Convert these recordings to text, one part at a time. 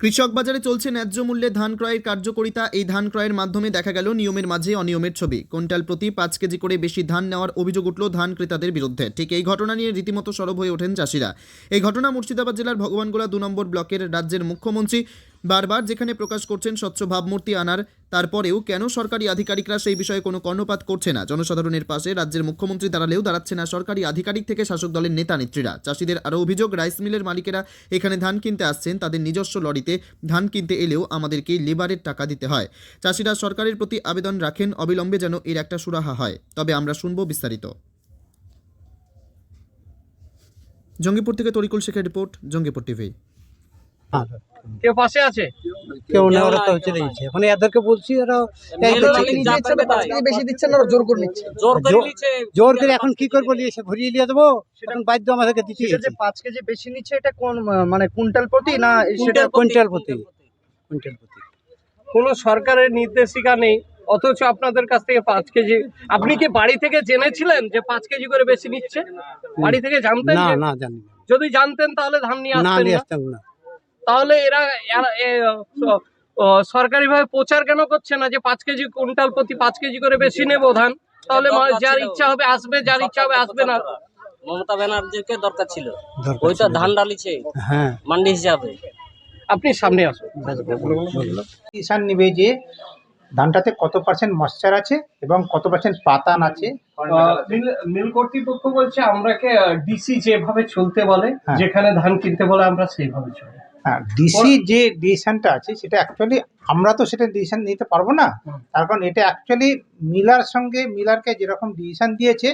কৃষক বাজারে চলছে ন্যায্য মূল্যে ধান ক্রয়ের কার্যকরিতা। এই ধান ক্রয়ের মাধ্যমে দেখা গেল নিয়মের মাঝে অনিয়মের ছবি। কুইন্টাল প্রতি পাঁচ কেজি করে বেশি ধান নেওয়ার অভিযোগ উঠল ধান ক্রেতাদের বিরুদ্ধে। ঠিক এই ঘটনা নিয়ে রীতিমতো সরব হয়ে ওঠেন চাষিরা। এই ঘটনা মুর্শিদাবাদ জেলার ভগবানগোলা দু নম্বর ব্লকের রাজ্যের মুখ্যমন্ত্রী বারবার যেখানে প্রকাশ করছেন স্বচ্ছ ভাবমূর্তি আনার, তারপরেও কেন সরকারি আধিকারিকরা সেই বিষয়ে কোনো কর্ণপাত করছে না? জনসাধারণের পাশে রাজ্যের মুখ্যমন্ত্রী দাঁড়ালেও দাঁড়াচ্ছে না সরকারি আধিকারিক থেকে শাসক দলের নেতা নেত্রীরা। চাষিদের আরও অভিযোগ, রাইস মিলের মালিকেরা এখানে ধান কিনতে আসছেন, তাদের নিজস্ব লরিতে ধান কিনতে এলেও আমাদেরকে লেবারের টাকা দিতে হয়। চাষিরা সরকারের প্রতি আবেদন রাখেন, অবিলম্বে যেন এর একটা সুরাহা হয়। তবে আমরা শুনব বিস্তারিত। জঙ্গিপুর থেকে তরিকুল শেখের রিপোর্ট, জঙ্গিপুর টিভি। কেউ পাশে আছে? কেউ না ওরা তো চলে গেছে এখন এদেরকে বলছি ওরা দিচ্ছে। বেশি দিচ্ছেন না জোর করে নিচ্ছে। জোর করে জোর- নিচ্ছে। জোর করে এখন কি করব নিয়ে ঘুরিয়ে নিয়ে দেবো? এখন বাধ্য আমাদেরকে সেটা যে পাঁচ কেজি বেশি নিচ্ছে এটা কোন মানে কুইন্টাল প্রতি না সেটা কুইন্টাল প্রতি? কুইন্টাল প্রতি। কোনো সরকারের নির্দেশিকা নেই অথচ আপনাদের কাছ থেকে পাঁচ কেজি আপনি কি বাড়ি থেকে জেনেছিলেন যে পাঁচ কেজি করে বেশি নিচ্ছে? বাড়ি থেকে জানতেন না? না জানি যদি জানতেন তাহলে ধান নিয়ে না আসতেন না। তাহলে এরা এরা- এ, স- সরকারিভাবে প্রচার কেন করছে না যে পাঁচ কেজি কুইন্টাল প্রতি পাঁচ কেজি করে বেশি নেব ধান? তাহলে যার ইচ্ছা হবে আসবে যার ইচ্ছা হবে আসবে না। মমতা ব্যানার্জিকে দরকার ছিল। ওই তো ধান ডালিছে। হ্যাঁ। মান্ডি হিসাবে। আপনি সামনে আসুন। কিষান নিবে যে ধানটাতে কত পার্সেন্ট ময়শ্চার আছে এবং কত পার্সেন্ট পাতান আছে? মিল কর্তৃপক্ষ বলছে আমরাকে ডিসি যেভাবে চলতে বলে হ্যাঁ। যেখানে ধান কিনতে বলে আমরা সেইভাবে চলি। হ্যাঁ ডিসি যে ডিসিশনটা আছে সেটা অ্যাকচুয়ালি আমরা তো সেটা ডিসিশন নিতে পারব না। তার কারণ এটা অ্যাকচুয়ালি মিলার সঙ্গে মিলারকে যেরকম ডিসিশন দিয়েছে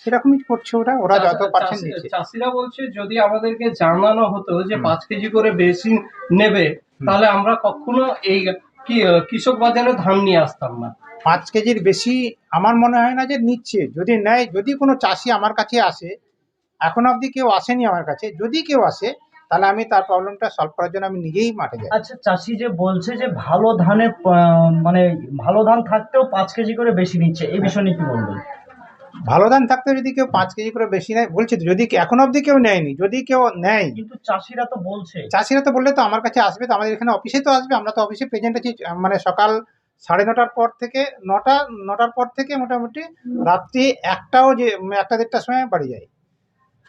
সেরকমই করছে ওরা ওরা যত চাষি- দিচ্ছে চাষিরা বলছে যদি আমাদেরকে জানানো হতো যে পাঁচ কেজি করে বেশি নেবে তাহলে আমরা কখনো এই কি কৃষক বাজারে ধান নিয়ে আসতাম না। পাঁচ কেজির বেশি আমার মনে হয় না যে নিচ্ছে। যদি নেয় যদি কোনো চাষি আমার কাছে আসে এখন অবধি কেউ আসেনি আমার কাছে যদি কেউ আসে তাহলে আমি তার প্রবলেমটা সলভ করার জন্য আমি নিজেই মাঠে যাই। আচ্ছা চাষি যে বলছে যে ভালো ধানে মানে ভালো ধান থাকতেও পাঁচ কেজি করে বেশি নিচ্ছে এই বিষয় নিয়ে কি বলবেন? ভালো ধান থাকতে যদি কেউ পাঁচ কেজি করে বেশি নেয় বলছে তো যদি এখন অবধি কেউ নেয়নি যদি কেউ নেয়। কিন্তু চাষিরা তো বলছে। চাষিরা তো বললে তো আমার কাছে আসবে তো আমাদের এখানে অফিসে তো আসবে আমরা তো অফিসে প্রেজেন্ট আছি মানে সকাল সাড়ে নটার পর থেকে নটা নটার পর থেকে মোটামুটি রাত্রি একটাও যে একটা দেড়টার সময় বাড়ি যায়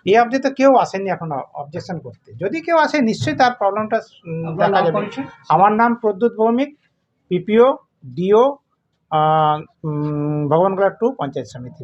এই অবধি তো কেউ আসেনি এখনও অবজেকশন করতে। যদি কেউ আসে নিশ্চয়ই তার প্রবলেমটা দেখা যাবে। আমার নাম Pradyut Bhowmik PPO DO Bhagabangola two panchayat সমিতি।